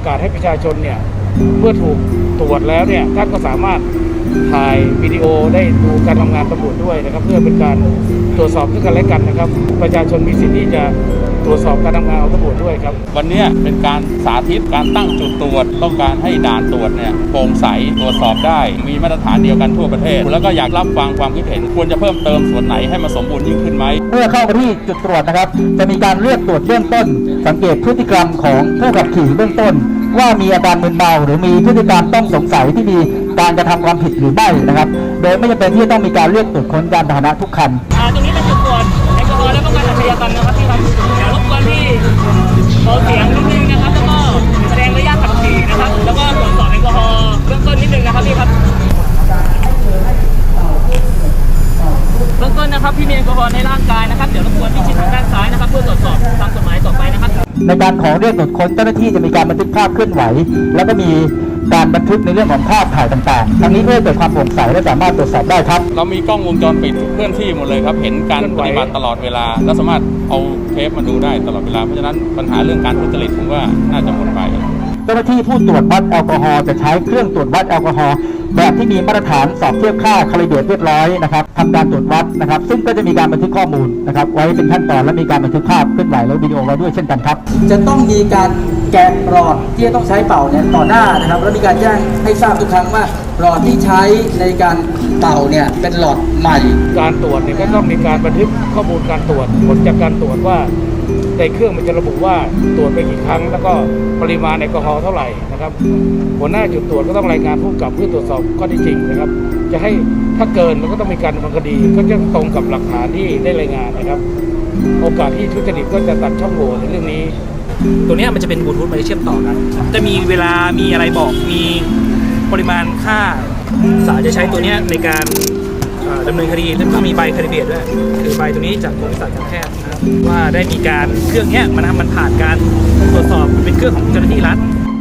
อกาสให้ประชาชนเนี่ย เมื่อถูกตรวจแล้วเนี่ยท่านก็สามารถถ่ายวิดีโอได้ดูการทำงานตำรวจด้วยนะครับ เพื่อเป็นการตรวจสอบซึ่งกันและกันนะครับ ประชาชนมีสิทธิ์ที่จะตรวจสอบการทำงานของตำรวจด้วยครับ วันเนี้ยเป็นการสาธิตการตั้งจุดตรวจ ต้องการให้ด่านตรวจเนี่ยโปร่งใสตรวจสอบได้ มีมาตรฐานเดียวกันทั่วประเทศ แล้วก็อยากรับฟังความคิดเห็น ควรจะเพิ่มเติมส่วนไหนให้มันสมบูรณ์ยิ่งขึ้นไหมเมื่อเข้าไปที่จุดตรวจนะครับ จะมีการเลือกตรวจเบื้องต้น สังเกตพฤติกรรมของผู้ขับขี่เบื้องต้น ว่ามีอาการมึนเมาหรือมีพฤติกรรมต้องสงสัยที่มีการกระทำความผิดหรือไม่นะครับ โดยไม่จำเป็นที่จะต้องมีการเลือกตรวจค้นยานพาหนะทุกคันอ่าตรงนี้เป็นจุดตรวจแอลกอฮอล์และป้องกันอาชญากรรมนะครับพี่ครับเดี๋ยวรบกวนพี่เบาเสียงนิดนึงนะครับแล้วก็แสดงระยะขับขี่นะครับ แล้วก็ตรวจสอบแอลกอฮอล์เบื้องต้นนิดนึงนะครับพี่ครับเบื้องต้นนะครับพี่มีแอลกอฮอล์ในร่างกายนะครับ เดี๋ยวรบกวนพี่ชิด ในการขอเรียกตรวจค้นเจ้าหน้าที่จะมีการบันทึกภาพเคลื่อนไหว แล้วก็มีการบันทึกในเรื่องของภาพถ่ายต่างๆ ทั้งนี้เพื่อเกิดความโปร่งใสและสามารถตรวจสอบได้ครับ เรามีกล้องวงจรปิดเคลื่อนที่หมดเลยครับ เห็นการปฏิบัติตลอดเวลา และสามารถเอาเทปมาดูได้ตลอดเวลา เพราะฉะนั้นปัญหาเรื่องการทุจริตผมว่าน่าจะหมดไป เจ้าหน้าที่ผู้ตรวจวัดแอลกอฮอล์จะใช้เครื่องตรวจวัดแอลกอฮอล์แบบที่มีมาตรฐานสอบเทียบค่าคาลิเบรตเรียบร้อยนะครับทำการตรวจวัดนะครับ ซึ่งก็จะมีการบันทึกข้อมูลนะครับ ไว้เป็นขั้นตอนและมีการบันทึกภาพเคลื่อนไหวและวิดีโอไว้ด้วยเช่นกันครับ จะต้องมีการแกะหลอดที่จะต้องใช้เป่าเนี่ยต่อหน้านะครับ แล้วมีการแจ้งให้ทราบทุกครั้งว่าหลอดที่ใช้ในการเป่าเนี่ยเป็นหลอดใหม่ การตรวจเนี่ยก็ต้องมีการบันทึกข้อมูลการตรวจผลจากการตรวจว่า ในเครื่องมันจะระบุว่าตรวจไปกี่ครั้ง แล้วก็ปริมาณแอลกอฮอล์เท่าไหร่นะครับหัวหน้าจุดตรวจก็ต้องรายงานผู้กับเพื่อตรวจสอบข้อท็จจริงนะครับ จะให้ถ้าเกินมันก็ต้องมีการดำเนินคดี ก็จะตรงกับหลักฐานที่ได้รายงานนะครับ โอกาสที่ทุจริตก็จะตัดช่องโหว่ในเรื่องนี้ ตัวเนี้ยมันจะเป็นบลูทูธมันจะเชื่อมต่อกันจะมีเวลามีอะไรบอกมีปริมาณค่าสารจะใช้ตัวเนี้ยในการเอ่อดำเนินคดีแล้วก็มีใบคาริเบียด้วยคือใบตัวนี้จากกรมวิชาการแพทย์ ว่าได้มีการเครื่องเนี้ยมันทำมันผ่านการตรวจสอบเป็นเครื่องของเจ้าหน้าที่รัฐ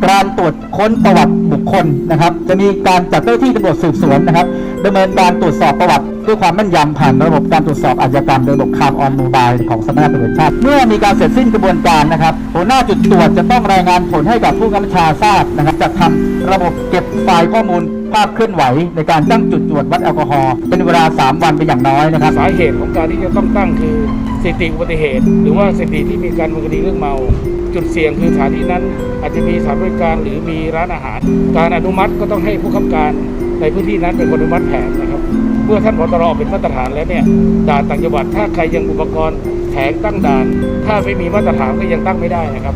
การตรวจค้นประวัติบุคคลนะครับ จะมีการจัดเจ้าหน้าที่ตำรวจสืบสวนนะครับดำเนินการตรวจสอบประวัติด้วยความแม่นยำผ่านระบบการตรวจสอบอาชญากรรมโดยระบบคาร์ออนโมบายของสำนักงานตำรวจชาติ เมื่อมีการเสร็จสิ้นกระบวนการนะครับหัวหน้าจุดตรวจจะต้องรายงานผลให้กับผู้กำกับชาทราบนะครับจัดทำระบบเก็บไฟล์ข้อมูล ภาพเคลื่อนไหวในการตั้งจุดตรวจวัดแอลกอฮอล์เป็นเวลา 3 วันเป็นอย่างน้อยนะครับ สาเหตุของการที่จะต้องตั้งคือสถิติอุบัติเหตุ หรือว่าสถิติที่มีการดำเนินคดีเรื่องเมา จุดเสี่ยงคือสถานที่นั้น อาจจะมีสถานบริการหรือมีร้านอาหาร การอนุมัติก็ต้องให้ผู้ค้ำการในพื้นที่นั้นเป็นคนอนุมัติแผนนะครับเมื่อท่านพตรเป็นมาตรฐานแล้วเนี่ยด่านต่างจังหวัดถ้าใครยังอุปกรณ์แผงตั้งด่าน ถ้าไม่มีมาตรฐานก็ยังตั้งไม่ได้นะครับ